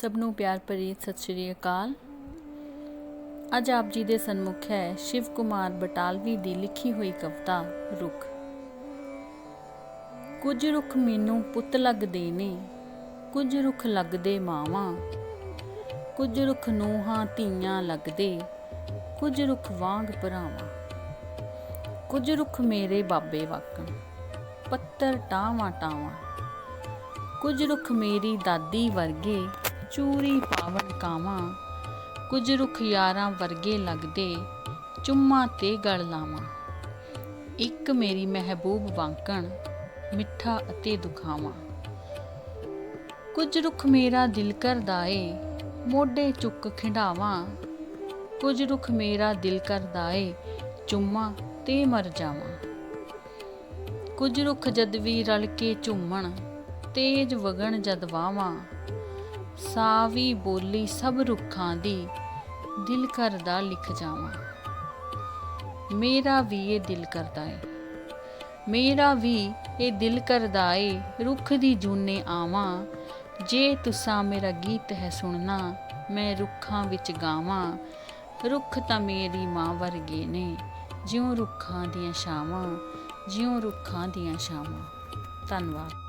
ਸਭ ਨੂੰ ਪਿਆਰ ਭਰੀ ਸਤਿ ਸ਼੍ਰੀ ਅਕਾਲ। ਅੱਜ ਆਪ ਜੀ ਦੇ ਸਨਮੁਖ ਹੈ ਸ਼ਿਵ ਕੁਮਾਰ ਬਟਾਲਵੀ ਦੀ ਲਿਖੀ ਹੋਈ ਕਵਿਤਾ, ਰੁੱਖ। ਕੁਝ ਰੁੱਖ ਮੈਨੂੰ ਪੁੱਤ ਲੱਗਦੇ ਨੇ, ਕੁਝ ਰੁੱਖ ਲੱਗਦੇ ਮਾਵਾਂ। ਕੁਝ ਰੁੱਖ ਨੂੰਹਾਂ ਧੀਆਂ ਲੱਗਦੇ, ਕੁਝ ਰੁੱਖ ਵਾਂਗ ਭਰਾਵਾਂ। ਕੁਝ ਰੁੱਖ ਮੇਰੇ ਬਾਬੇ ਵਾਕਣ ਪੱਤਰ ਟਾਵਾਂ ਟਾਵਾਂ ਕੁਝ ਰੁੱਖ ਮੇਰੀ ਦਾਦੀ ਵਰਗੇ ਚੂਰੀ ਪਾਵਨ ਕਾਵਾਂ, ਕੁਝ ਰੁੱਖ ਯਾਰਾਂ ਵਰਗੇ ਲੱਗਦੇ, ਚੁੰਮਾ ਤੇ ਗਲ ਲਾਵਾਂ। ਇੱਕ ਮੇਰੀ ਮਹਿਬੂਬ ਵਾਂਕਣ, ਮਿੱਠਾ ਅਤੇ ਦੁਖਾਵਾਂ। ਕੁਝ ਰੁੱਖ ਮੇਰਾ ਦਿਲ ਕਰਦਾ ਏ, ਮੋਢੇ ਚੁੱਕ ਖਿੰਡਾਵਾਂ। ਕੁਝ ਰੁਖ ਮੇਰਾ ਦਿਲ ਕਰਦਾ ਏ, ਚੁੰਮਾ ਤੇ ਮਰ ਜਾਵਾਂ। ਕੁਝ ਰੁੱਖ ਜਦ ਵੀ ਰਲ ਕੇ ਝੂਮਣ, ਤੇਜ ਵਗਣ ਜਦ ਵਾਵਾਂ। ਸਾਵੀ ਬੋਲੀ ਸਭ ਰੁੱਖਾਂ ਦੀ, ਦਿਲ ਕਰਦਾ ਲਿਖ ਜਾਵਾਂ। ਮੇਰਾ ਵੀ ਇਹ ਦਿਲ ਕਰਦਾ ਏ। ਮੇਰਾ ਵੀ ਇਹ ਦਿਲ ਕਰਦਾ ਏ, ਰੁੱਖ ਦੀ ਜੂਨੇ ਆਵਾਂ। ਜੇ ਤੁਸਾਂ ਮੇਰਾ ਗੀਤ ਹੈ ਸੁਣਨਾ, ਮੈਂ ਰੁੱਖਾਂ ਵਿੱਚ ਗਾਵਾਂ। ਰੁੱਖ ਤਾਂ ਮੇਰੀ ਮਾਂ ਵਰਗੇ ਨੇ, ਜਿਉਂ ਰੁੱਖਾਂ ਦੀਆਂ ਛਾਵਾਂ, ਜਿਉਂ ਰੁੱਖਾਂ ਦੀਆਂ ਛਾਵਾਂ। ਧੰਨਵਾਦ।